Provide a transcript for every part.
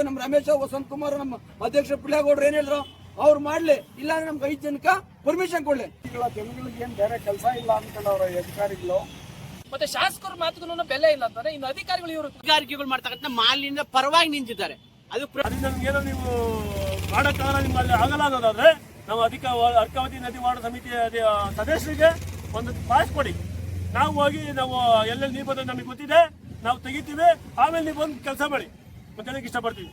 ಮಾಡ್ತೀವಿ ನಮ್ಮ ರಮೇಶ್ ವಸಂತ್ ಕುಮಾರ್ ನಮ್ಮ ಅಧ್ಯಕ್ಷ ಪಿಳ್ಳೇಗೌಡರು ಏನ್ ಹೇಳಿದ್ರು ಅವ್ರು ಮಾಡ್ಲಿ ಇಲ್ಲ ಅಂದ್ರೆ ನಮ್ಗೆ ಐದು ಜನಕ್ಕೆ ಪರ್ಮಿಷನ್ ಕೊಡ್ಲಿ. ಜನಗಳಿಗೆ ಏನ್ ಬೇರೆ ಕೆಲಸ ಇಲ್ಲ ಅನ್ಕೊಂಡವ್ರ ಅಧಿಕಾರಿಗಳು? ಮತ್ತೆ ಶಾಸಕರ ಮಾತುಗೂ ಬೆಲೆ ಇಲ್ಲ ಅಂತಾರೆ. ಇನ್ನು ಅಧಿಕಾರಿಗಳು ಇವರು ಕೈಗಾರಿಕೆಗಳು ಮಾಡ್ತಕ್ಕಂಥ ಮಾಲಿನ್ಯ ಪರವಾಗಿ ನಿಂತಿದ್ದಾರೆ. ಅದು ಏನೋ ನೀವು ಮಾಡಕ್ಕಾಗಲ್ಲ ನಿಮ್ಮಲ್ಲಿ ಆಗಲ್ಲ ಅನ್ನೋದಾದ್ರೆ ನಾವು ಅಧಿಕ ಅರ್ಕಾವತಿ ನದಿ ವಾರ್ಡ್ ಸಮಿತಿಯ ಸದಸ್ಯರಿಗೆ ಒಂದು ಪಾಸ್ ಕೊಡಿ. ನಾವು ಹೋಗಿ ನಾವು ಎಲ್ಲೆಲ್ಲಿ ನೀವು ಬರ್ತದೆ ನಮಗೆ ಗೊತ್ತಿದೆ ನಾವು ತೆಗಿತೀವಿ ಆಮೇಲೆ ನೀವು ಒಂದು ಕೆಲಸ ಮಾಡಿ. ಅಂತ ಹೇಳಕ್ ಇಷ್ಟಪಡ್ತೀವಿ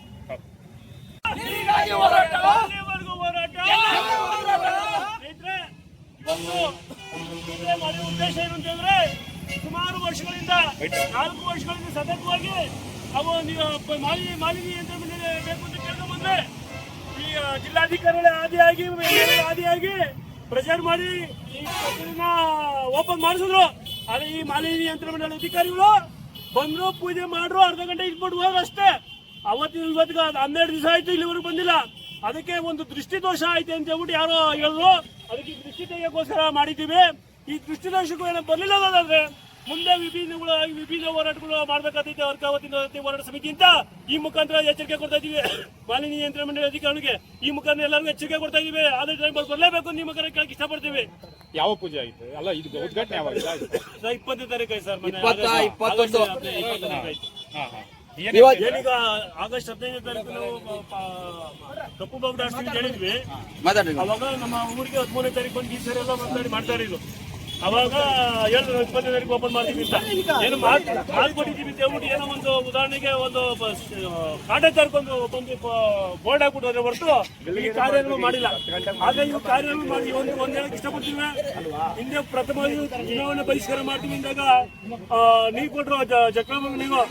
ಉದ್ದೇಶ ಏನು ಅಂತಂದ್ರೆ ಸುಮಾರು ವರ್ಷಗಳಿಂದ ನಾಲ್ಕು ವರ್ಷಗಳಿಂದ ಸತತವಾಗಿ ಅವು ನೀವು ಮಾಲಿ ಮಾಲಿನ್ಯ ಮಂಡಳಿ ಬೇಕು ಅಂತ ಕೇಳ್ಕೊಂಡ್ ಬಂದ್ರೆ ಈ ಜಿಲ್ಲಾಧಿಕಾರಿಗಳ ಆದಿಯಾಗಿ ಆದಿಯಾಗಿ ಪ್ರೆಷರ್ ಮಾಡಿ ಈ ಓಪನ್ ಮಾಡಿಸಿದ್ರು. ಆದ್ರೆ ಈ ಮಾಲಿನ್ಯ ಯಂತ್ರ ಮಂಡಳಿ ಅಧಿಕಾರಿಗಳು ಬಂದ್ರು ಪೂಜೆ ಮಾಡ್ರು ಅರ್ಧ ಗಂಟೆ ಇಟ್ಬಿಟ್ಟು ಹೋದ್ರು ಅಷ್ಟೇ. ಅವತ್ತಿನ ಇವತ್ತಿಗೆ ಹನ್ನೆರಡು ದಿವಸ ಆಯ್ತು ಇಲ್ಲಿವರೆಗೂ ಬಂದಿಲ್ಲ. ಅದಕ್ಕೆ ಒಂದು ದೃಷ್ಟಿ ದೋಷ ಆಯ್ತು ಅಂತ ಹೇಳ್ಬಿಟ್ಟು ಯಾರೋ ಹೇಳಿದ್ರು. ಅದಕ್ಕೆ ಈ ದೃಷ್ಟಿ ತೆಗೆಗೋಸ್ಕರ ಮಾಡಿದ್ದೀವಿ. ಈ ದೃಷ್ಟಿ ದೋಷಕ್ಕೂ ಏನೋ ಬರಲಿಲ್ಲ ಅನ್ನೋದಾದ್ರೆ ಮುಂದೆ ವಿಭಿನ್ನಗಳು ವಿಭಿನ್ನ ಹೋರಾಟಗಳು ಮಾಡಬೇಕಾದೈತೆ ಅವ್ರ ಅವತ್ತಿನ ಹೋರಾಟ ಸಮಿತಿ ಅಂತ ಈ ಮುಖಾಂತರ ಎಚ್ಚರಿಕೆ ಕೊಡ್ತಾ ಇದೀವಿ. ಮಾಲಿನ್ಯ ನಿಯಂತ್ರಣ ಮಂಡಳಿ ಅಧಿಕಾರಿಗೆ ಈ ಮುಖಾಂತರ ಎಲ್ಲರಿಗೂ ಎಚ್ಚರಿಕೆ ಕೊಡ್ತಾ ಇದೀವಿ. ಆದ್ರೆ ಟೈಮ್ ಬರಲೇಬೇಕು ನಿಮ್ಮ ಕಡೆ ಕೇಳಕ್ಕೆ ಇಷ್ಟಪಡ್ತೀವಿ. ಯಾವ ಪೂಜೆ ಆಯ್ತು? ಅಲ್ಲ ಇದು ಉದ್ಘಾಟನೆ ಯಾವಾಗ? ಇಪ್ಪತ್ತನೇ ತಾರೀಕು ಆಯ್ತು ಸರ್ ಇಪ್ಪತ್ತೊಂದು. ಏನೀಗ ಆಗಸ್ಟ್ ಹದಿನೈದನೇ ತಾರೀಕು ನಾವು ಕಪ್ಪು ಬಾಬು ರಾಷ್ಟ್ರೀಯ ಹೇಳಿದ್ವಿ. ಅವಾಗ ನಮ್ಮ ಊರಿಗೆ ಹದಿಮೂರನೇ ತಾರೀಕು ಬಂದು ಈ ಸರಿ ಎಲ್ಲ ಮಾತಾಡಿ ಮಾಡ್ತಾ ಇರೋದು ಅವಾಗ ಹೇಳಿದ್ರು ಇಪ್ಪತ್ತನೇ ತಾರೀಕು ಓಪನ್ ಮಾಡ್ತೀವಿ ಅಂತ. ಏನು ಮಾಡ್- ಮಾಡ್ಕೊಟ್ಟಿದ್ದೀವಿ ಅಂತ ಹೇಳ್ಬಿಟ್ಟು ಏನೋ ಒಂದು ಉದಾಹರಣೆಗೆ ಒಂದು ಕಾಟೆ ತರ್ಕೊಂಡು ಒಂದು ಬೋರ್ಡ್ ಹಾಕ್ಬಿಟ್ಟು ಹೊರತು ಈ ಕಾರ್ಯಗಳು ಮಾಡಿಲ್ಲ. ಆದ್ರೆ ಇವು ಕಾರ್ಯಗಳು ಮಾಡಿ ಒಂದು ಒಂದ್ ಹೇಳಕ್ ಇಷ್ಟಪಡ್ತೀವಿ ಹಿಂದೆ ಪ್ರಥಮ ಚುನಾವಣೆ ಬಹಿಷ್ಕಾರ ಮಾಡ್ತೀವಿ ಅಂದಾಗ ಆ, ನೀವು ಕೊಟ್ಟರು ಜಕ್ರಮ ನೀವು.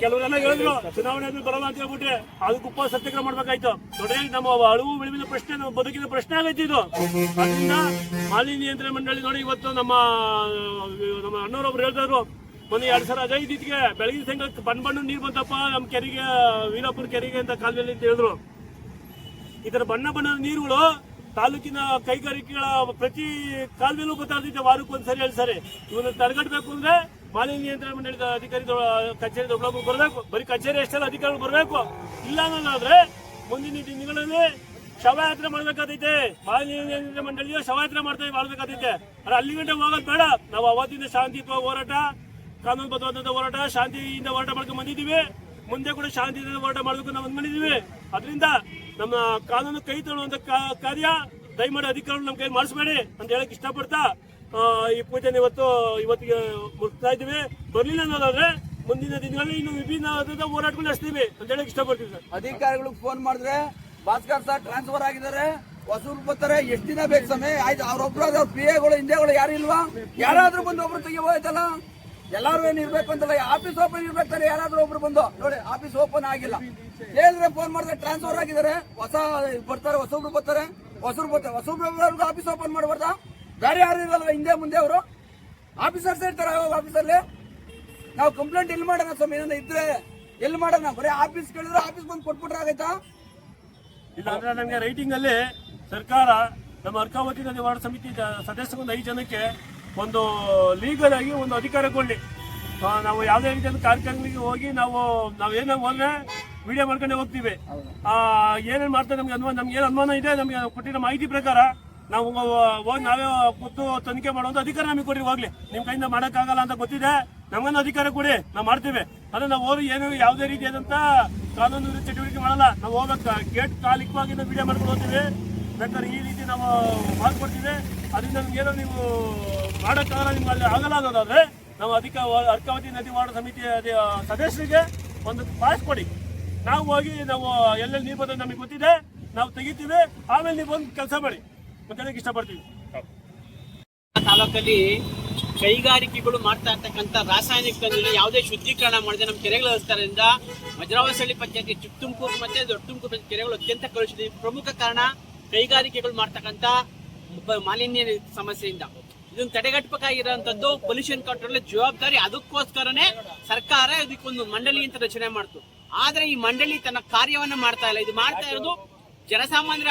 ಕೆಲವರೆಲ್ಲ ಹೇಳಿದ್ರು ಚುನಾವಣೆ ಆದ್ಮೇಲೆ ಬರಲ್ಲ ಅಂತ ಹೇಳ್ಬಿಟ್ಟೆ ಅದಕ್ಕೆ ಉಪ ಸತ್ಯಾಗ್ರಹ ಮಾಡ್ಬೇಕಾಯ್ತು. ದೊಡ್ಡ ನಮ್ಮ ಅಳುವು ಬೆಳವಿನ ಪ್ರಶ್ನೆ ನಮ್ಮ ಬದುಕಿನ ಪ್ರಶ್ನೆ ಆಗೈತಿ ಇದು. ಅದರಿಂದ ಮಾಲಿನ್ಯ ನಿಯಂತ್ರಣ ಮಂಡಳಿ ನೋಡಿ ಇವತ್ತು ನಮ್ಮ ನಮ್ಮ ಅಣ್ಣವರೊಬ್ರು ಹೇಳ್ತಾರು ಮೊನ್ನೆ ಎರಡು ಸಾವಿರ ಹದಿನೈದಿಗೆ ಬೆಳಗಿನ ಸಂಘ ಬಣ್ಣ ಬಣ್ಣ ನೀರು ಬಂತಪ್ಪ, ನಮ್ಮ ಕೆರೆಗೆ ವೀರಪುರ ಕೆರೆಗೆ ಅಂತ ಕಾಲದಲ್ಲಿ ಅಂತ ಹೇಳಿದ್ರು. ಈ ಬಣ್ಣ ಬಣ್ಣದ ನೀರುಗಳು ತಾಲೂಕಿನ ಕೈಗಾರಿಕೆಗಳ ಪ್ರತಿ ಕಾಲದಲ್ಲೂ ಗೊತ್ತಾಗ್ತಿದ್ದೆ ವಾರಕ್ಕೆ ಒಂದ್ಸರಿ, ಎರಡು ಸರಿ. ಇವನ್ನ ತಡೆಗಟ್ಟಬೇಕು ಅಂದ್ರೆ ಮಾಲಿನ್ಯ ನಿಯಂತ್ರಣ ಮಂಡಳಿದ ಅಧಿಕಾರಿ ಕಚೇರಿ ದೊಡ್ಡಬಳ್ಳಾಪುರ ಬರಬೇಕು. ಬರೀ ಕಚೇರಿ ಅಷ್ಟೆಲ್ಲ ಅಧಿಕಾರಿಗಳು ಬರಬೇಕು. ಇಲ್ಲ ಅನ್ನೋದಾದ್ರೆ ಮುಂದಿನ ದಿನಗಳಲ್ಲಿ ಶವಯಾತ್ರೆ ಮಾಡ್ಬೇಕಾದೈತೆ. ಮಾಲಿನ್ಯ ಮಂಡಳಿಯು ಶವಯಾತ್ರೆ ಮಾಡ್ತಾ ಮಾಡ್ಬೇಕಾದೈತೆ. ಆದ್ರೆ ಅಲ್ಲಿ ಗಂಟೆ ಹೋಗೋದು ಬೇಡ. ನಾವು ಅವತ್ತಿಂದ ಶಾಂತಿ ಹೋರಾಟ ಕಾನೂನುಬದ್ಧವಾದಂತ ಹೋರಾಟ, ಶಾಂತಿಯಿಂದ ಹೋರಾಟ ಮಾಡ್ಕೊಂಡು ಬಂದಿದ್ದೀವಿ. ಮುಂದೆ ಕೂಡ ಶಾಂತಿಯಿಂದ ಹೋರಾಟ ಮಾಡಬೇಕು ನಾವು ಅಂದ್ಕೊಂಡಿದ್ದೀವಿ. ಅದರಿಂದ ನಮ್ಮ ಕಾನೂನು ಕೈ ತೊಳುವಂತ ಕಾ- ಕಾರ್ಯ ದಯಮಾಡಿ ಅಧಿಕಾರಿಗಳು ನಮ್ಮ ಕೈ ಮಾಡಿಸ್ಬೇಡಿ ಅಂತ ಹೇಳಕ್ ಇಷ್ಟಪಡ್ತಾ ಈ ಪೂಜೆನ ಇವತ್ತು, ಇವತ್ತಿಗೆ ಮುಗಿಸ್ತಾ ಇದ್ದೀವಿ. ಬರ್ಲಿಲ್ಲ ಅನ್ನೋದಾದ್ರೆ ಮುಂದಿನ ದಿನಗಳಲ್ಲಿ ಇನ್ನು ವಿಭಿನ್ನ ಹೋರಾಟಗಳು ನಡೆಸ್ತೀವಿ ಅಂತ ಹೇಳಕ್ ಇಷ್ಟಪಡ್ತೀವಿ ಸರ್. ಅಧಿಕಾರಿಗಳಿಗೆ ಫೋನ್ ಮಾಡಿದ್ರೆ ಭಾಸ್ಕರ್ ಸರ್ ಟ್ರಾನ್ಸ್ಫರ್ ಆಗಿದ್ದಾರೆ. ಹೊಸಬ್ರು ಬರ್ತಾರೆ. ಎಷ್ಟು ದಿನ ಬೇಕು ಸಮಯ ಆಯ್ತು ಅವ್ರೊಬ್ರು ಅವ್ರ ಪಿ ಎಗಳು ಹಿಂದೆಗಳು ಯಾರು ಇಲ್ವಾ? ಯಾರಾದ್ರೂ ಬಂದು ಒಬ್ರು ತೆಗಿಬೋದಲ್ಲ ಎಲ್ಲಾರು ಏನ್ ಇರ್ಬೇಕು ಅಂತಲ್ಲ ಆಫೀಸ್ ಓಪನ್ ಇರ್ಬೇಕಾದ್ರೆ ಯಾರಾದ್ರೂ ಒಬ್ರು ಬಂದು. ನೋಡಿ ಆಫೀಸ್ ಓಪನ್ ಆಗಿಲ್ಲ. ಹೇಳಿದ್ರೆ ಫೋನ್ ಮಾಡಿದ್ರೆ ಟ್ರಾನ್ಸ್ಫರ್ ಆಗಿದ್ದಾರೆ. ಹೊಸ ಬರ್ತಾರೆ ಹೊಸಬ್ರು ಬರ್ತಾರೆ. ಹೊಸರು ಬರ್ತಾರೆ. ಹೊಸಬ್ರು ಆಫೀಸ್ ಓಪನ್ ಮಾಡಬಾರ್ದ? ಬೇರೆ ಯಾರು ಇರಲ್ಲ ಹಿಂದೆ ಮುಂದೆ ಅವರು? ಆಫೀಸರ್ಸ್ ಇರ್ತಾರೆ ಆಫೀಸಲ್ಲಿ ನಾವು ಕಂಪ್ಲೇಂಟ್ ಎಲ್ಲಿ ಮಾಡೋಣ ಸ್ವಾಮಿ? ಇದ್ರೆ ಎಲ್ಲಿ ಮಾಡೋಣ? ಬರೀ ಆಫೀಸ್ ಕೇಳಿದ್ರೆ ಆಫೀಸ್ ಬಂದು ಕೊಟ್ಬಿಟ್ರೆ ಆಗೈತಾ ಇಲ್ಲ ನನಗೆ ನಮಗೆ ರೈಟಿಂಗ್ ಅಲ್ಲಿ ಸರ್ಕಾರ ನಮ್ಮ ಅರ್ಕಾವತಿ ನದಿ ವಾರ್ಡ್ ಸಮಿತಿ ಸದಸ್ಯರು ಐದು ಜನಕ್ಕೆ ಒಂದು ಲೀಗಲ್ ಆಗಿ ಒಂದು ಅಧಿಕಾರ ಕೊಡ್ಲಿ. ನಾವು ಯಾವುದೇ ರೀತಿಯ ಕಾರ್ಯಕ್ರಮಗಳಿಗೆ ಹೋಗಿ ನಾವು ನಾವೇನೋ ಹೋದ್ರೆ ವಿಡಿಯೋ ಮಾಡ್ಕೊಂಡೆ ಹೋಗ್ತೀವಿ. ಏನೇನ್ ಮಾಡ್ತಾರೆ ನಮ್ಗೆ ಅನುಮಾನ, ನಮ್ಗೆ ಏನು ಅನುಮಾನ ಇದೆ, ನಮಗೆ ಕೊಟ್ಟಿರೋ ಮಾಹಿತಿ ಪ್ರಕಾರ ನಾವು ಹೋಗಿ ನಾವೇ ಕೂತು ತನಿಖೆ ಮಾಡುವಂತ ಅಧಿಕಾರ ನಮಗೆ ಕೊಡಿ ಹೋಗ್ಲಿ. ನಿಮ್ಮ ಕೈಯಿಂದ ಮಾಡೋಕ್ಕಾಗಲ್ಲ ಅಂತ ಗೊತ್ತಿದೆ ನಮಗೊಂದು ಅಧಿಕಾರ ಕೊಡಿ, ನಾವು ಮಾಡ್ತೀವಿ. ಅಂದ್ರೆ ನಾವು ಹೋಗಿ ಏನು ಯಾವುದೇ ರೀತಿಯಾದಂತ ಕಾನೂನು ವಿರುದ್ಧ ಚಟುವಟಿಕೆ ಮಾಡಲ್ಲ. ನಾವು ಹೋಗಕ್ಕ ಗೇಟ್ ಕಾಲಿಕವಾಗಿ ವಿಡಿಯೋ ಮಾಡ್ಕೊಂಡು ಹೋಗ್ತೀವಿ. ಬೇಕಾದ್ರೆ ಈ ರೀತಿ ನಾವು ಮಾಡ್ಕೊಡ್ತೀವಿ ಅದರಿಂದ ನಮ್ಗೇನೋ ನೀವು ಮಾಡೋಕ್ಕಾಗಲ್ಲ, ನಿಮ್ಗೆ ಅಲ್ಲಿ ಆಗಲ್ಲ ಅನ್ನೋದಾದ್ರೆ ನಾವು ಅಧಿಕ ಅರ್ಕಾವತಿ ನದಿ ವಾರ್ಡ್ ಸಮಿತಿಯ ಸದಸ್ಯರಿಗೆ ಒಂದು ಪಾಸ್ ಕೊಡಿ. ನಾವು ಹೋಗಿ ನಾವು ಎಲ್ಲೆಲ್ಲಿ ನೀರು ಬರ್ತದೆ ನಮಗೆ ಗೊತ್ತಿದೆ. ನಾವು ತೆಗಿತೀವಿ. ಆಮೇಲೆ ನೀವು ಬಂದು ಕೆಲಸ ಮಾಡಿ. ಮತ್ತೆ ಇಷ್ಟಪಡ್ತೀವಿ. ತಾಲೂಕಲ್ಲಿ ಕೈಗಾರಿಕೆಗಳು ಮಾಡ್ತಾ ಇರ್ತಕ್ಕಂಥ ರಾಸಾಯನಿಕ ನೀರು ಯಾವುದೇ ಶುದ್ಧೀಕರಣ ಮಾಡದೆ ನಮ್ಮ ಕೆರೆಗಳು ಹರಿಸ್ತಾರಿಂದ ವಜ್ರಾವಸಳ್ಳಿ ಪಂಚಾಯತಿ ಚಿಕ್ಕ ತುಮಕೂರು ಮತ್ತೆ ದೊಡ್ಡ ತುಮಕೂರು ಕೆರೆಗಳು ಅತ್ಯಂತ ಕಲುಷಿತ ಪ್ರಮುಖ ಕಾರಣ ಕೈಗಾರಿಕೆಗಳು ಮಾಡ್ತಕ್ಕಂಥ ಮಾಲಿನ್ಯ ಸಮಸ್ಯೆಯಿಂದ. ಇದನ್ನು ತಡೆಗಟ್ಟಬೇಕಾಗಿರೋಂಥದ್ದು ಪೊಲ್ಯೂಷನ್ ಕಂಟ್ರೋಲ್ ಜವಾಬ್ದಾರಿ, ಅದಕ್ಕೋಸ್ಕರನೇ ಸರ್ಕಾರ ಇದಕ್ಕೊಂದು ಮಂಡಳಿ ಅಂತ ರಚನೆ ಮಾಡ್ತು. ಆದ್ರೆ ಈ ಮಂಡಳಿ ತನ್ನ ಕಾರ್ಯವನ್ನ ಮಾಡ್ತಾ ಇಲ್ಲ. ಇದು ಮಾಡ್ತಾ ಇರೋದು ಜನಸಾಮಾನ್ಯರ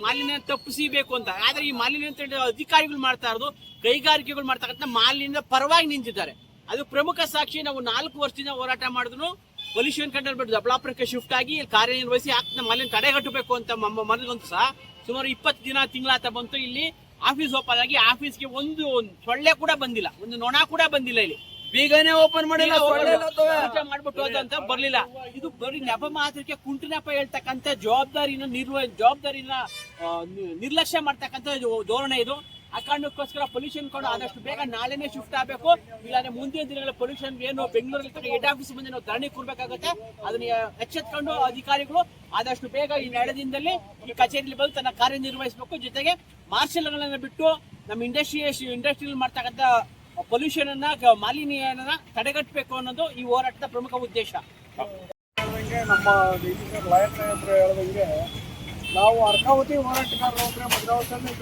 ಮಾಲಿನ್ಯ ತಪ್ಪಿಸಬೇಕು ಅಂತ. ಆದ್ರೆ ಈ ಮಾಲಿನ್ಯ ಅಂತ ಅಧಿಕಾರಿಗಳು ಮಾಡ್ತಾ ಇರೋದು, ಕೈಗಾರಿಕೆಗಳು ಮಾಡ್ತಕ್ಕಂಥ ಮಾಲಿನ್ಯದ ಪರವಾಗಿ ನಿಂತಿದ್ದಾರೆ. ಅದು ಪ್ರಮುಖ ಸಾಕ್ಷಿ ನಾವು ನಾಲ್ಕು ವರ್ಷದಿಂದ ಹೋರಾಟ ಮಾಡಿದ್ರು ಪೊಲ್ಯೂಷನ್ ಕಂಟ್ರೋಲ್ ಬಿಟ್ಟು ದೊಡ್ಡಬಳ್ಳಾಪುರಕ್ಕೆ ಶಿಫ್ಟ್ ಆಗಿ ಕಾರ್ಯನಿರ್ವಹಿಸಿ ಆಗ್ತದೆ ಮಾಲಿನ್ಯ ತಡೆಗಟ್ಟಬೇಕು ಅಂತ ಮ- ಮನಗಂತೂ ಸಹ ಸುಮಾರು ಇಪ್ಪತ್ತು ದಿನ ತಿಂಗಳಾತ ಬಂತು. ಇಲ್ಲಿ ಆಫೀಸ್ ಓಪನ್ ಆಗಿ ಆಫೀಸ್ಗೆ ಒಂದು ಸೊಳ್ಳೆ ಕೂಡ ಬಂದಿಲ್ಲ. ಒಂದು ನೊಣ ಕೂಡ ಬಂದಿಲ್ಲ ಇಲ್ಲಿ. ಬೀಗನೇ ಓಪನ್ ಮಾಡಿಲ್ಲ ಮಾಡ್ಬಿಟ್ಟು ಅಂತ ಬರ್ಲಿಲ್ಲ. ಇದು ಬರೀ ನೆಪ ಮಾತ್ರಕ್ಕೆ ಕುಂಟು ನೆಪ ಹೇಳ್ತಕ್ಕಂತ ಜವಾಬ್ದಾರಿನ ನಿರ್ವ ಜವಾಬ್ದಾರಿನ ನಿರ್ಲಕ್ಷ್ಯ ಮಾಡ್ತಕ್ಕಂತ ಇದು- ಧೋರಣೆ ಇದು. ಆ ಕಾರಣಕ್ಕೋಸ್ಕರ ಪೊಲ್ಯೂಷನ್ ಕೂಡ ಆದಷ್ಟು ಬೇಗ ನಾಳೆನೆ ಶಿಫ್ಟ್ ಆಗಬೇಕು. ಇಲ್ಲಾಂದ್ರೆ ಮುಂದಿನ ದಿನಗಳ ಪೊಲ್ಯೂಷನ್ ಏನು ಬೆಂಗಳೂರಲ್ಲಿ ಹೆಡ್ ಆಫೀಸ್ ಮುಂದೆ ನಾವು ಧರಣಿ ಕೂರ್ಬೇಕಾಗುತ್ತೆ. ಅದನ್ನ ಎಚ್ಚೆತ್ಕೊಂಡು ಅಧಿಕಾರಿಗಳು ಆದಷ್ಟು ಬೇಗ ಈ ಎರಡು ದಿನದಲ್ಲಿ ಈ ಕಚೇರಿಯಲ್ಲಿ ಬಂದು ತನ್ನ ಕಾರ್ಯನಿರ್ವಹಿಸಬೇಕು. ಜೊತೆಗೆ ಮಾರ್ಷಲ್ಗಳನ್ನ ಬಿಟ್ಟು ನಮ್ಮ ಇಂಡಸ್ಟ್ರಿ ಇಂಡಸ್ಟ್ರಿಯಲ್ಲಿ ಮಾಡ್ತಕ್ಕಂಥ ಪೊಲ್ಯೂಷನ್ ಅನ್ನ ಮಾಲಿನ್ಯ ತಡೆಗಟ್ಟಬೇಕು ಅನ್ನೋದು ಈ ಹೋರಾಟದ ಪ್ರಮುಖ ಉದ್ದೇಶ. ನಮ್ಮ ಲಾಯರ್ ಹೇಳ್ದಂಗೆ ನಾವು ಅರ್ಕಾವತಿ ಹೋರಾಟಗಾರರು ಅಂದರೆ ಭದ್ರಾವತಿಯಲ್ಲಿ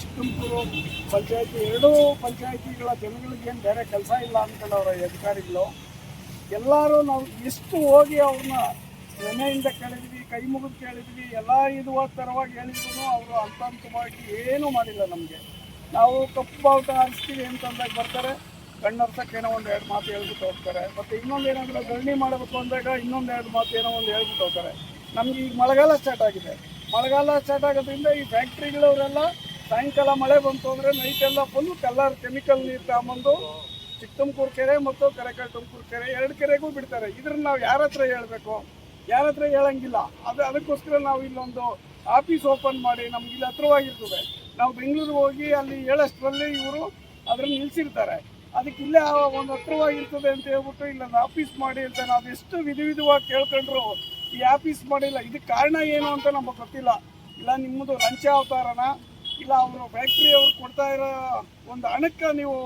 ಚಿಕ್ಕಮಗಳೂರು ಪಂಚಾಯತಿ, ಎರಡೂ ಪಂಚಾಯತಿಗಳ ಜನಗಳಿಗೆ ಏನು ಬೇರೆ ಕೆಲಸ ಇಲ್ಲ ಅಂದ್ಕೊಂಡವ್ರ ಅಧಿಕಾರಿಗಳು, ಎಲ್ಲರೂ ನಾವು ಎಷ್ಟು ಹೋಗಿ ಅವ್ರನ್ನ ಮನೆಯಿಂದ ಕೇಳಿದ್ವಿ ಕೈ ಮುಗಿದು ಕೇಳಿದ್ವಿ, ಎಲ್ಲ ಇದು ತರವಾಗಿ ಹೇಳಿದ್ರು, ಅವರು ಹಂತ ಹಂತವಾಗಿ ಏನೂ ಮಾಡಿಲ್ಲ ನಮಗೆ. ನಾವು ಕಪ್ಪು ಬಾವುಟ ಹಾರಿಸ್ತೀವಿ ಅಂತಂದಾಗ ಬರ್ತಾರೆ. ಕಣ್ಣರ್ಸಕ್ಕೆ ಏನೋ ಒಂದು ಎರಡು ಮಾತು ಹೇಳ್ಬಿಟ್ಟು ಹೋಗ್ತಾರೆ. ಮತ್ತು ಇನ್ನೊಂದು ಏನಾದರೂ ಧರಣಿ ಮಾಡಬೇಕು ಅಂದಾಗ ಇನ್ನೊಂದು ಎರಡು ಮಾತು ಏನೋ ಒಂದು ಹೇಳ್ಬಿಟ್ಟು ಹೋಗ್ತಾರೆ. ನಮ್ಗೆ ಈಗ ಮಳೆಗಾಲ ಸ್ಟಾರ್ಟ್ ಆಗಿದೆ. ಮಳೆಗಾಲ ಸ್ಟಾರ್ಟ್ ಆಗೋದ್ರಿಂದ ಈ ಫ್ಯಾಕ್ಟ್ರಿಗಳವರೆಲ್ಲ ಸಾಯಂಕಾಲ ಮಳೆ ಬಂತು ಅಂದರೆ ನೈಟೆಲ್ಲ ಫುಲ್ ಕಲ್ಲರ್ ಕೆಮಿಕಲ್ ನೀರು ತಗೊಂಬಂದು ಚಿಕ್ಕ ತುಮಕೂರು ಕೆರೆ ಮತ್ತು ಕರೆಕಲ್ ತುಮಕೂರು ಕೆರೆ ಎರಡು ಕೆರೆಗೂ ಬಿಡ್ತಾರೆ. ಇದ್ರನ್ನ ನಾವು ಯಾರ ಹತ್ರ ಹೇಳಬೇಕು? ಯಾರ ಹತ್ರ ಹೇಳಂಗಿಲ್ಲ. ಅದು ಅದಕ್ಕೋಸ್ಕರ ನಾವು ಇಲ್ಲೊಂದು ಆಫೀಸ್ ಓಪನ್ ಮಾಡಿ ನಮ್ಗೆ ಇಲ್ಲಿ ಹತ್ರವಾಗಿರ್ತದೆ. ನಾವು ಬೆಂಗಳೂರಿಗೆ ಹೋಗಿ ಅಲ್ಲಿ ಹೇಳೋಷ್ಟರಲ್ಲಿ ಇವರು ಅದನ್ನು ನಿಲ್ಲಿಸಿರ್ತಾರೆ ಅದಕ್ಕೆ ಇಲ್ಲೇ ಒಂದು ಹತ್ರವಾಗಿರ್ತದೆ ಅಂತ ಹೇಳ್ಬಿಟ್ಟು ಇಲ್ಲ ಆಫೀಸ್ ಮಾಡಿ ಅಂತ ನಾವು ಎಷ್ಟು ವಿಧ ವಿಧವಾಗಿ ಕೇಳ್ಕೊಂಡ್ರು ಈ ಆಫೀಸ್ ಮಾಡಿಲ್ಲ. ಇದಕ್ಕೆ ಕಾರಣ ಏನು ಅಂತ ನಮಗೆ ಗೊತ್ತಿಲ್ಲ. ಇಲ್ಲ ನಿಮ್ಮದು ಲಂಚ ಅವತಾರನ? ಇಲ್ಲ ಅವರು ಫ್ಯಾಕ್ಟ್ರಿ ಅವ್ರು ಕೊಡ್ತಾ ಇರೋ ಒಂದು ಹಣಕ್ಕೆ ನೀವು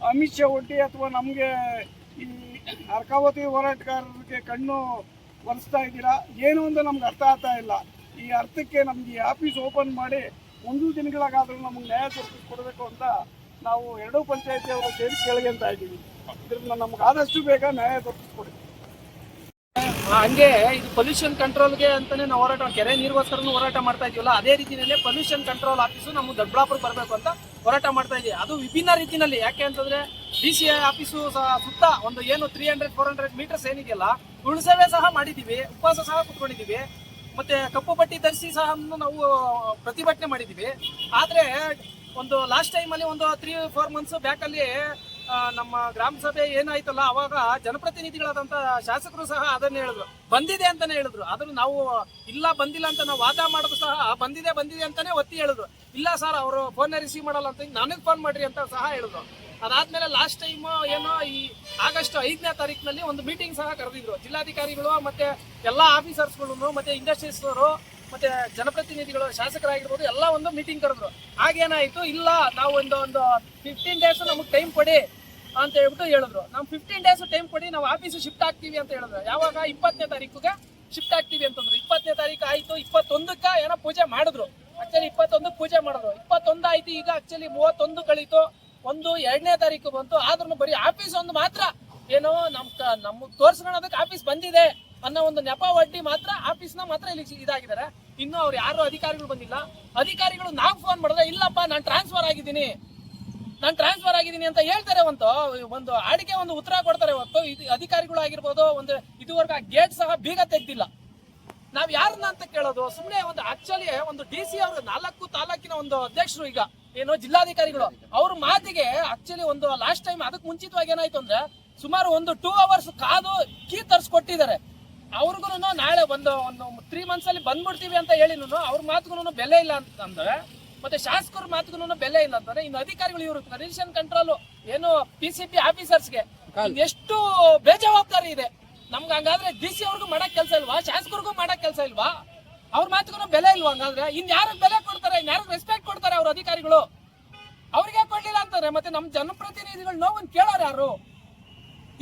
ಅಮಿಷ ಒಡ್ಡಿ ಅಥವಾ ನಮಗೆ ಈ ಅರ್ಕಾವತಿ ಹೋರಾಟಗಾರರಿಗೆ ಕಣ್ಣು ಒರೆಸ್ತಾ ಇದ್ದೀರಾ? ಏನು ಅಂತ ನಮ್ಗೆ ಅರ್ಥ ಆಗ್ತಾ ಇಲ್ಲ. ಈ ಅರ್ಥಕ್ಕೆ ನಮ್ಗೆ ಈ ಆಫೀಸ್ ಓಪನ್ ಮಾಡಿ ಒಂದು ದಿನಗಳಾಗಾದ್ರೂ ನಮಗೆ ನ್ಯಾಯ ದೊರಕಿಸಿ ಕೊಡಬೇಕು ಅಂತ ನಾವು ಎರಡೂ ಪಂಚಾಯತಿ ಅವರು ಸೇರಿ ಅಂತ ಇದ್ದೀವಿ. ಇದರಿಂದ ನಮ್ಗೆ ಆದಷ್ಟು ಬೇಗ ನ್ಯಾಯ ದೊರಕಿಸ್ಕೊಡಿ ಹಂಗೆ ಇದು ಪೊಲ್ಯೂಷನ್ ಕಂಟ್ರೋಲ್ಗೆ ಅಂತಾನೆ ನಾವು ಹೋರಾಟ ಕೆರೆ ನೀರಿಗೋಸ್ಕರನು ಹೋರಾಟ ಮಾಡ್ತಾ ಇದೀವಲ್ಲ, ಅದೇ ರೀತಿಯಲ್ಲಿ ಪೊಲ್ಯೂಷನ್ ಕಂಟ್ರೋಲ್ ಆಫೀಸು ನಮ್ಮ ದೊಡ್ಡಬಳ್ಳಾಪುರ ಬರಬೇಕು ಅಂತ ಹೋರಾಟ ಮಾಡ್ತಾ ಇದೀವಿ. ಅದು ವಿಭಿನ್ನ ರೀತಿಯಲ್ಲಿ, ಯಾಕೆ ಅಂತಂದ್ರೆ ಡಿ ಸಿ ಆಫೀಸು ಸಹ ಸುತ್ತ ಒಂದು ಏನು three hundred four hundred meters ಏನಿದೆಯಲ್ಲ, ಉಳಿಸವೇ ಸಹ ಮಾಡಿದೀವಿ ಉಪವಾಸ ಸಹ ಕುತ್ಕೊಂಡಿದೀವಿ ಮತ್ತೆ ಕಪ್ಪು ಪಟ್ಟಿ ಧರಿಸಿ ಸಹ ನಾವು ಪ್ರತಿಭಟನೆ ಮಾಡಿದ್ದೀವಿ. ಆದ್ರೆ ಒಂದು ಲಾಸ್ಟ್ ಟೈಮ್ ಅಲ್ಲಿ ಒಂದು ತ್ರೀ ಫೋರ್ ಮಂತ್ಸ್ ಬ್ಯಾಕ್ ಅಲ್ಲಿ ನಮ್ಮ ಗ್ರಾಮ ಸಭೆ ಏನಾಯ್ತಲ್ಲ, ಅವಾಗ ಜನಪ್ರತಿನಿಧಿಗಳಾದಂತ ಶಾಸಕರು ಸಹ ಅದನ್ನ ಹೇಳಿದ್ರು. ಬಂದಿದೆ ಅಂತಾನೆ ಹೇಳಿದ್ರು. ಆದ್ರೂ ನಾವು ಇಲ್ಲ, ಬಂದಿಲ್ಲ ಅಂತ ನಾವು ವಾದ ಮಾಡೋದು ಸಹ ಬಂದಿದೆ ಬಂದಿದೆ ಅಂತಾನೆ ಒತ್ತಿ ಹೇಳಿದ್ರು. ಇಲ್ಲ ಸರ್ ಅವರು ಫೋನ್ ರಿಸೀವ್ ಮಾಡಲ್ಲ ಅಂತ ನನಗೆ ಫೋನ್ ಮಾಡ್ರಿ ಅಂತ ಸಹ ಹೇಳಿದ್ರು. ಅದಾದ್ಮೇಲೆ ಲಾಸ್ಟ್ ಟೈಮ್ ಏನೋ ಈ ಆಗಸ್ಟ್ ಐದನೇ ತಾರೀಕಿನಲ್ಲಿ ಒಂದು ಮೀಟಿಂಗ್ ಸಹ ಕರೆದಿದ್ರು. ಜಿಲ್ಲಾಧಿಕಾರಿಗಳು ಮತ್ತೆ ಎಲ್ಲಾ ಆಫೀಸರ್ಸ್ಗಳು ಮತ್ತೆ ಇಂಡಸ್ಟ್ರೀಸ್ ಅವರು ಮತ್ತೆ ಜನಪ್ರತಿನಿಧಿಗಳು, ಶಾಸಕರಾಗಿರ್ಬೋದು, ಎಲ್ಲ ಒಂದು ಮೀಟಿಂಗ್ ಕರೆದ್ರು. ಆಗೇನಾಯ್ತು ಇಲ್ಲ, ನಾವು ಒಂದು ಒಂದು ಫಿಫ್ಟೀನ್ ಡೇಸ್ ನಮಗೆ ಟೈಮ್ ಕೊಡಿ ಅಂತ ಹೇಳ್ಬಿಟ್ಟು ಹೇಳಿದ್ರು. ನಾವು ಫಿಫ್ಟೀನ್ ಡೇಸ್ ಟೈಮ್ ಕೊಡಿ, ನಾವು ಆಫೀಸ್ ಶಿಫ್ಟ್ ಆಗ್ತೀವಿ ಅಂತ ಹೇಳಿದ್ರು. ಯಾವಾಗ? ಇಪ್ಪತ್ತನೇ ತಾರೀಕಿಗೆ ಶಿಫ್ಟ್ ಆಗ್ತೀವಿ ಅಂತಂದ್ರು. ಇಪ್ಪತ್ತನೇ ತಾರೀಕು ಆಯ್ತು, ಇಪ್ಪತ್ತೊಂದಕ್ಕೆ ಏನೋ ಪೂಜೆ ಮಾಡಿದ್ರು. ಆಕ್ಚುಲಿ ಇಪ್ಪತ್ತೊಂದು ಪೂಜೆ ಮಾಡಿದ್ರು. ಇಪ್ಪತ್ತೊಂದು ಆಯ್ತು, ಈಗ ಆಕ್ಚುಲಿ ಮೂವತ್ತೊಂದು ಕಳೀತು. ಒಂದು ಎರಡನೇ ತಾರೀಕು ಬಂತು ಆದ್ರೂ ಬರೀ ಆಫೀಸ್ ಒಂದು ಮಾತ್ರ. ಏನೋ ನಮ್ ನಮ್ಗ್ ಅದಕ್ಕೆ ಆಫೀಸ್ ಬಂದಿದೆ ಅನ್ನೋ ಒಂದು ನೆಪ ಒಡ್ಡಿ ಮಾತ್ರ ಆಫೀಸ್ನ ಮಾತ್ರ ಇಲ್ಲಿ ಇದಾಗಿದ್ದಾರೆ. ಇನ್ನು ಅವ್ರು ಯಾರು ಅಧಿಕಾರಿಗಳು ಬಂದಿಲ್ಲ. ಅಧಿಕಾರಿಗಳು ನಾವು ಫೋನ್ ಮಾಡಿದ್ರೆ, ಇಲ್ಲಪ್ಪ, ನಾನು ಟ್ರಾನ್ಸ್ಫರ್ ಆಗಿದ್ದೀನಿ. ನಾನು ಟ್ರಾನ್ಸ್ಫರ್ ಆಗಿದ್ದೀನಿ ಅಂತ ಹೇಳ್ತಾರೆ ಒಂದು ಒಂದು ಆಡಿಕೆ ಒಂದು ಉತ್ತರ ಕೊಡ್ತಾರೆ ಹೊತ್ತು, ಇದು ಅಧಿಕಾರಿಗಳು ಆಗಿರ್ಬೋದು, ಒಂದು ಇದುವರೆಗೂ ಆ ಗೇಟ್ ಸಹ ಬೀಗ ತೆಗ್ದಿಲ್ಲ. ನಾವು ಯಾರನ್ನ ಅಂತ ಕೇಳೋದು ಸುಮ್ಮನೆ ಒಂದು ಆಕ್ಚುಲಿ ಒಂದು ಡಿ ಸಿ ಅವರು ನಾಲ್ಕು ತಾಲೂಕಿನ ಒಂದು ಅಧ್ಯಕ್ಷರು ಈಗ. ಏನು ಜಿಲ್ಲಾಧಿಕಾರಿಗಳು. ಅವ್ರ ಮಾತಿಗೆ ಆಕ್ಚುಲಿ ಒಂದು ಲಾಸ್ಟ್ ಟೈಮ್ ಅದಕ್ಕೆ ಮುಂಚಿತವಾಗಿ ಏನಾಯ್ತು ಅಂದ್ರೆ ಸುಮಾರು ಒಂದು ಟೂ ಅವರ್ಸ್ ಕಾದು ಕೀ ತರಿಸ್ಕೊಟ್ಟಿದ್ದಾರೆ. ಅವ್ರಿಗೂ ನಾಳೆ ಒಂದು ಒಂದು ತ್ರೀ ಮಂತ್ಸ್ ಅಲ್ಲಿ ಬಂದ್ಬಿಡ್ತೀವಿ ಅಂತ ಹೇಳಿನೂ ಅವ್ರ ಮಾತುಗೂ ಬೆಲೆ ಇಲ್ಲ ಅಂತಂದ್ರೆ ಮತ್ತೆ ಶಾಸಕರ ಮಾತುಗೂ ಬೆಲೆ ಇಲ್ಲ ಅಂತಂದ್ರೆ ಇನ್ನು ಅಧಿಕಾರಿಗಳು ಇವರು ಕನ್ಡಿಷನ್ ಕಂಟ್ರೋಲ್ ಏನು ಪಿ ಸಿ ಪಿ ಆಫೀಸರ್ಸ್ಗೆ ಎಷ್ಟು ಬೇಜವಾಬ್ದಾರಿ ಇದೆ. ನಮ್ಗೆ ಹಂಗಾದ್ರೆ ಡಿ ಸಿ ಅವ್ರಿಗೂ ಮಾಡಕ್ ಕೆಲಸ ಇಲ್ವಾ? ಶಾಸಕರಿಗೂ ಮಾಡಕ್ ಕೆಲಸ ಇಲ್ವಾ? ಅವ್ರ ಮಾತುಗೂ ಬೆಲೆ ಇಲ್ವಾ ಹಂಗಾದ್ರೆ? ಇನ್ ಯಾರಿಗೆ ಬೆಲೆ ಕೊಡ್ತಾರೆ, ಇನ್ ಯಾರಿಗೆ ರೆಸ್ಪೆಕ್ಟ್ ಕೊಡ್ತಾರೆ ಅವ್ರ ಅಧಿಕಾರಿಗಳು? ಅವ್ರಿಗೆ ಕೊಡ್ಲಿಲ್ಲ ಅಂತಾರೆ, ಮತ್ತೆ ನಮ್ಮ ಜನಪ್ರತಿನಿಧಿಗಳು ನೋವನ್ನು ಕೇಳೋರು ಯಾರು?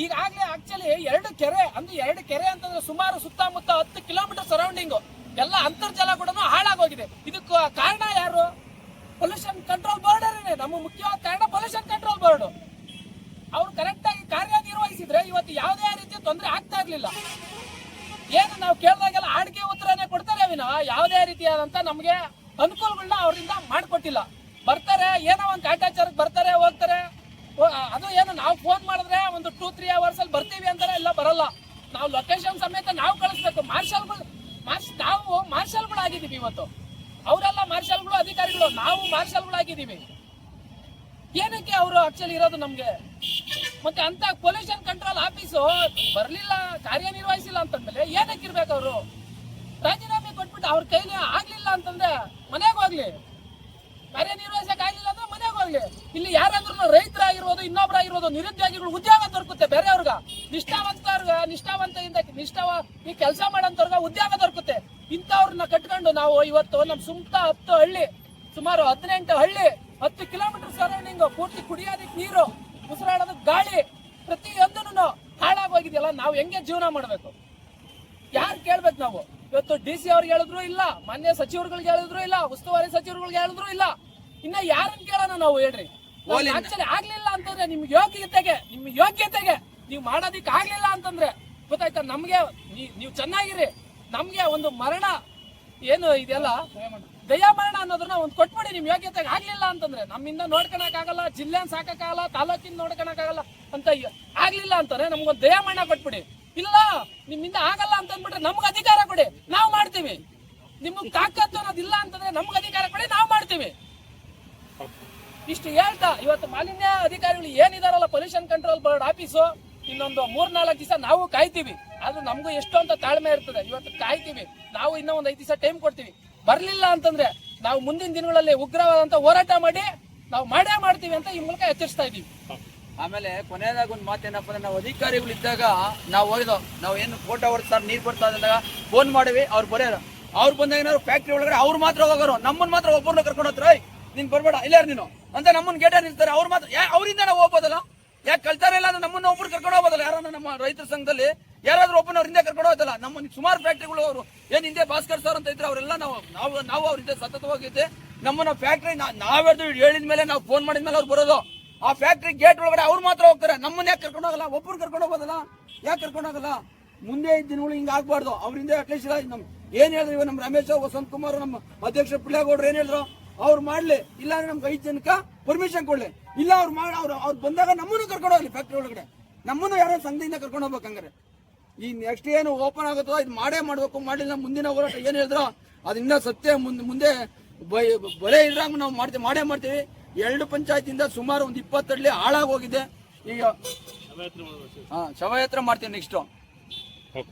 ಈಗಾಗಲೇ ಆಕ್ಚುಲಿ ಎರಡು ಕೆರೆ, ಅಂದ್ರೆ ಎರಡು ಕೆರೆ ಅಂತಂದ್ರೆ ಸುಮಾರು ಸುತ್ತಮುತ್ತ ಹತ್ತು ಕಿಲೋಮೀಟರ್ ಸರೌಂಡಿಂಗ್ ಎಲ್ಲ ಅಂತರ್ಜಲ ಕೂಡ ಹಾಳಾಗೋಗಿದೆ. ಇದಕ್ಕೆ ಕಾರಣ ಯಾರು? ಪೊಲ್ಯೂಷನ್ ಕಂಟ್ರೋಲ್ ಬೋರ್ಡ್ ನಮ್ಮ ಮುಖ್ಯವಾದ ಕಾರಣ ಪೊಲ್ಯೂಷನ್ ಕಂಟ್ರೋಲ್ ಬೋರ್ಡ್ ಅವ್ರು ಕರೆಕ್ಟ್ ಆಗಿ ಕಾರ್ಯನಿರ್ವಹಿಸಿದ್ರೆ ಇವತ್ತು ಯಾವುದೇ ರೀತಿಯ ತೊಂದರೆ ಆಗ್ತಾ ಇರ್ಲಿಲ್ಲ. ಏನು ನಾವು ಕೇಳಿದಾಗೆಲ್ಲ ಆಡಿಕೆ ಉತ್ತರನೇ ಕೊಡ್ತಾರೆ ವಿನ. ಯಾವುದೇ ರೀತಿಯಾದಂತ ನಮಗೆ ಅನುಕೂಲಗಳನ್ನ ಅವರಿಂದ ಮಾಡಿಕೊಟ್ಟಿಲ್ಲ. ಬರ್ತಾರೆ, ಏನೋ ಒಂದು ಕಾಟಾಚಾರಕ್ಕೆ ಬರ್ತಾರೆ, ಹೋಗ್ತಾರೆ. ಅದು ಏನು ನಾವು ಫೋನ್ ಮಾಡಿದ್ರೆ ಒಂದು ಟೂ ತ್ರೀ ಅವರ್ಸ್ ಅಲ್ಲಿ ಬರ್ತೀವಿ ಅಂತಾರೆ ಎಲ್ಲ ಬರಲ್ಲ. ನಾವು ಲೊಕೇಶನ್ ಸಮೇತ ನಾವು ಕಳಿಸ್ಬೇಕು. ಮಾರ್ಷಲ್ಗಳು ಮಾರ್ಷ್ ನಾವು ಮಾರ್ಷಲ್ಗಳಾಗಿದ್ದೀವಿ ಇವತ್ತು. ಅವರೆಲ್ಲ ಮಾರ್ಷಲ್ಗಳು ಅಧಿಕಾರಿಗಳು, ನಾವು ಮಾರ್ಷಲ್ಗಳಾಗಿದ್ದೀವಿ ಏನಕ್ಕೆ ಅವರು ಆಕ್ಚುಲಿ ಇರೋದು ನಮಗೆ? ಮತ್ತೆ ಅಂತ ಪೊಲ್ಯೂಷನ್ ಕಂಟ್ರೋಲ್ ಆಫೀಸು ಬರಲಿಲ್ಲ, ಕಾರ್ಯನಿರ್ವಹಿಸಿಲ್ಲ ಅಂತಂದ್ಮೇಲೆ ಏನಕ್ಕೆ ಇರ್ಬೇಕು ಅವರು? ರಾಜೀನಾಮೆ ಕೊಟ್ಬಿಟ್ಟು ಅವ್ರ ಕೈಲಿ ಆಗ್ಲಿಲ್ಲ ಅಂತಂದ್ರೆ ಮನೆಗೆ ಹೋಗ್ಲಿ. ಕಾರ್ಯನಿರ್ವಹಿಸಕ್ ಆಗ್ಲಿಲ್ಲ ಅಂದ್ರೆ ಮನೆಗೆ ಹೋಗ್ಲಿ. ಇಲ್ಲಿ ಯಾರಾದ್ರೂ ರೈತರಾಗಿರ್ಬೋದು, ಇನ್ನೊಬ್ರಾಗಿರ್ಬೋದು, ನಿರುದ್ಯೋಗಿಗಳು ಉದ್ಯೋಗ ದೊರಕುತ್ತೆ ಬೇರೆಯವ್ರಿಗ. ನಿಷ್ಠಾವಂತರ್ಗ ನಿಷ್ಠಾವಂತೆಯಿಂದ ನಿಷ್ಠಾವ ಈ ಕೆಲಸ ಮಾಡೋಂಥವ್ರಿಗೆ ಉದ್ಯೋಗ ದೊರಕುತ್ತೆ. ಇಂಥವ್ರನ್ನ ಕಟ್ಕೊಂಡು ನಾವು ಇವತ್ತು ನಮ್ಮ ಸುಮ್ತ ಹತ್ತು ಹಳ್ಳಿ, ಸುಮಾರು ಹದಿನೆಂಟು ಹಳ್ಳಿ ಹತ್ತು ಕಿಲೋಮೀಟರ್ ಸರೌಂಡಿಂಗ್ ಪೂರ್ತಿ ಕುಡಿಯೋದಕ್ಕೆ ನೀರು ಉಸಿರಾಡೋದು ಗಾಳಿ ಪ್ರತಿಯೊಂದನ್ನು ಹಾಳಾಗೋಗಿದೆಯಲ್ಲ ನಾವು ಹೆಂಗೆ ಜೀವನ ಮಾಡಬೇಕು? ಯಾರು ಕೇಳ್ಬೇಕು ನಾವು? ಇವತ್ತು ಡಿ ಸಿ ಅವ್ರಿಗೆ ಹೇಳಿದ್ರು ಇಲ್ಲ ಮಾನ್ಯ ಸಚಿವರುಗಳಿಗೆ ಹೇಳಿದ್ರು ಇಲ್ಲ ಉಸ್ತುವಾರಿ ಸಚಿವರುಗಳಿಗೆ ಹೇಳಿದ್ರು ಇಲ್ಲ. ಇನ್ನ ಯಾರನ್ನ ಕೇಳೋಣ ನಾವು ಹೇಳ್ರಿ? ಆಕ್ಚುಲಿ ಆಗ್ಲಿಲ್ಲ ಅಂತಂದ್ರೆ ನಿಮ್ ಯೋಗ್ಯತೆಗೆ ನಿಮ್ ಯೋಗ್ಯತೆಗೆ ನೀವು ಮಾಡೋದಿಕ್ ಆಗ್ಲಿಲ್ಲ ಅಂತಂದ್ರೆ ಗೊತ್ತಾಯ್ತಾ? ನಮ್ಗೆ ನೀವು ಚೆನ್ನಾಗಿರಿ. ನಮ್ಗೆ ಒಂದು ಮರಣ ಏನು ಇದೆಲ್ಲ ದಯಾಮರಣ ಅನ್ನೋದನ್ನ ಒಂದು ಕೊಟ್ಬಿಡಿ, ನಿಮ್ ಯೋಗ್ಯತೆ ಆಗ್ಲಿಲ್ಲ ಅಂತಂದ್ರೆ ನಮ್ಮಿಂದ ನೋಡ್ಕೊಳಕ್ ಆಗಲ್ಲ ಜಿಲ್ಲೆ ಸಾಕಾಗಲ್ಲ ತಾಲೂಕಿನ ನೋಡ್ಕೊಳಕ್ ಆಗಲ್ಲ ಅಂತ ಆಗ್ಲಿಲ್ಲ ಅಂತಂದ್ರೆ ನಮ್ಗೊಂದು ದಯಾಮರಣ ಕೊಟ್ಬಿಡಿ. ಇಲ್ಲ, ನಿಮ್ಮಿಂದ ಆಗಲ್ಲ ಅಂತ ಅಂದ್ಬಿಟ್ರೆ ನಮ್ಗೆ ಅಧಿಕಾರ ಕೊಡಿ, ನಾವು ಮಾಡ್ತೀವಿ. ನಿಮ್ಗೆ ತಾಕತ್ತು ಅನ್ನೋದು ಇಲ್ಲ ಅಂತಂದ್ರೆ ನಮ್ಗೆ ಅಧಿಕಾರ ಕೊಡಿ, ನಾವು ಮಾಡ್ತೀವಿ. ಇಷ್ಟು ಹೇಳ್ತಾ, ಇವತ್ತು ಮಾಲಿನ್ಯ ಅಧಿಕಾರಿಗಳು ಏನಿದಾರಲ್ಲ ಪೊಲ್ಯೂಷನ್ ಕಂಟ್ರೋಲ್ ಬೋರ್ಡ್ ಆಫೀಸು ಇನ್ನೊಂದು ಮೂರ್ ನಾಲ್ಕು ದಿವಸ ನಾವು ಕಾಯ್ತೀವಿ. ಆದ್ರೂ ನಮಗೂ ಎಷ್ಟು ತಾಳ್ಮೆ ಇರ್ತದೆ. ಇವತ್ತು ಕಾಯ್ತೀವಿ. ನಾವು ಇನ್ನೂ ಒಂದು ಐದು ದಿವಸ ಟೈಮ್ ಕೊಡ್ತೀವಿ. ಬರ್ಲಿಲ್ಲ ಅಂತಂದ್ರೆ ನಾವು ಮುಂದಿನ ದಿನಗಳಲ್ಲಿ ಉಗ್ರವಾದಂತ ಹೋರಾಟ ಮಾಡಿ ನಾವು ಮಾಡೇ ಮಾಡ್ತೀವಿ ಅಂತ ಈ ಮೂಲಕ ಎಚ್ಚರಿಸ್ತಾ ಇದೀವಿ ಆಮೇಲೆ ಕೊನೆಯದಾಗ ಒಂದು ಮಾತೇನಪ್ಪ ಅಂದ್ರೆ ನಾವು ಅಧಿಕಾರಿಗಳು ಇದ್ದಾಗ ನಾವು ಹೋಗಿದೋ ನಾವು ಏನು ಫೋಟೋ ಹೊಡ್ತಾರೆ ನೀರು ಬರ್ತಾ ಇದ್ದಾಗ ಫೋನ್ ಮಾಡಿವಿ ಅವ್ರು ಬರೋರು ಅವ್ರು ಬಂದಾಗ ಏನಾದ್ರು ಫ್ಯಾಕ್ಟ್ರಿ ಒಳಗಡೆ ಅವ್ರು ಮಾತ್ರ ಹೋಗೋರು ನಮ್ಮನ್ನು ಮಾತ್ರ ಒಬ್ಬರನ್ನ ಕರ್ಕೊಂಡು ಹೋಗ್ತಾರೆ "ಏಯ್, ನೀನ್ ಬರ್ಬೇಡ ಇಲ್ಲ ನೀನು. ಅಂತ ನಮ್ಮನ್ನ ಗೇಟ ನಿಲ್ತಾರೆ ಅವ್ರು ಮಾತ್ರ ಅವರಿಂದ ನಾವು ಹೋಗ್ಬೋದಲ್ಲ? ಯಾಕೆ ಕಲ್ತಾರೆ ಇಲ್ಲ ಅಂದ್ರೆ ನಮ್ಮನ್ನ ಒಬ್ರು ಕರ್ಕೊಂಡು ಹೋಗ್ಬೋದಲ್ಲ? ಯಾರನ್ನ ನಮ್ಮ ರೈತರ ಸಂಘದಲ್ಲಿ ಯಾರಾದ್ರೂ ಒಬ್ಬನ ಅವ್ರ ಹಿಂದೆ ಕರ್ಕೊಂಡು ಹೋಗ್ತಲ್ಲ ನಮ್ಮ ಸುಮಾರು ಫ್ಯಾಕ್ಟ್ರಿಗಳು ಅವರು. ಏನ್ ಹಿಂದೆ ಭಾಸ್ಕರ್ ಸರ್ ಅಂತ ಇದ್ರೆ ಅವರೆಲ್ಲ ನಾವು ನಾವು ನಾವು ಅವ್ರ ಹಿಂದೆ ಸತತವಾಗಿದ್ದೆ. ನಮ್ಮನ್ನ ಫ್ಯಾಕ್ಟ್ರಿ ನಾವೆಡ್ದು ಹೇಳಿದ ಮೇಲೆ ನಾವು ಫೋನ್ ಮಾಡಿದ ಮೇಲೆ ಅವ್ರು ಬರೋದು. ಆ ಫ್ಯಾಕ್ಟ್ರಿ ಗೇಟ್ ಒಳಗಡೆ ಅವ್ರು ಮಾತ್ರ ಹೋಗ್ತಾರೆ. ನಮ್ಮನ್ನ ಯಾಕೆ ಕರ್ಕೊಂಡು ಹೋಗಲ್ಲ? ಒಬ್ಬರು ಕರ್ಕೊಂಡು ಹೋಗೋದಲ್ಲ? ಯಾಕೆ ಕರ್ಕೊಂಡು ಹೋಗಲ್ಲ? ಮುಂದೆ ದಿನಗಳು ಹಿಂಗ ಆಗ್ಬಾರ್ದು. ಅವರಿಂದ ಅಟ್ಲೀಸ್ಟ್ ನಮ್ ಏನ್ ಹೇಳಿದ್ರು ಇವ ನಮ್ಮ ರಮೇಶ್, ವಸಂತ್ ಕುಮಾರ್ ನಮ್ಮ ಅಧ್ಯಕ್ಷ ಪಿಳ್ಳೇಗೌಡರು ಏನ್ ಹೇಳಿದ್ರು? ಅವ್ರು ಮಾಡ್ಲಿ. ಇಲ್ಲ ಅಂದ್ರೆ ನಮ್ಗೆ ಐದು ಜನಕ್ಕೆ ಪರ್ಮಿಷನ್ ಕೊಡ್ಲಿ. ಇಲ್ಲ ಅವ್ರು ಮಾಡಿ ಅವ್ರು ಅವ್ರು ಬಂದಾಗ ನಮ್ಮನ್ನು ಕರ್ಕೊಂಡು ಹೋಗ್ಲಿ ಫ್ಯಾಕ್ಟ್ರಿ ಒಳಗಡೆ. ನಮ್ಮನ್ನು ಯಾರೋ ಸಂಘದಿಂದ ಕರ್ಕೊಂಡು ಹೋಗ್ಬೇಕು ಹಂಗಾರೆ ಈ ನೆಕ್ಸ್ಟ್ ಏನು ಓಪನ್ ಆಗುತ್ತೋ ಇದು ಮಾಡೇ ಮಾಡಬೇಕು ಮಾಡಿಲ್ಲ ಮುಂದಿನ ಹೋರಾಟ ಏನು ಹೇಳಿದ್ರು ಅದನ್ನ ಸತ್ಯ ಮುಂದೆ ಮುಂದೆ ಬಲೆ ಇದ್ರಾಗ ನಾವು ಮಾಡ್ತೀವಿ ಮಾಡೇ ಮಾಡ್ತೀವಿ. ಎರಡು ಪಂಚಾಯತಿಯಿಂದ ಸುಮಾರು ಒಂದು ಇಪ್ಪತ್ತರಲ್ಲಿ ಹಾಳಾಗೋಗಿದೆ ಈಗ ಹಾಂ ಶವಯಾತ್ರೆ ಮಾಡ್ತೀವಿ ನೆಕ್ಸ್ಟ್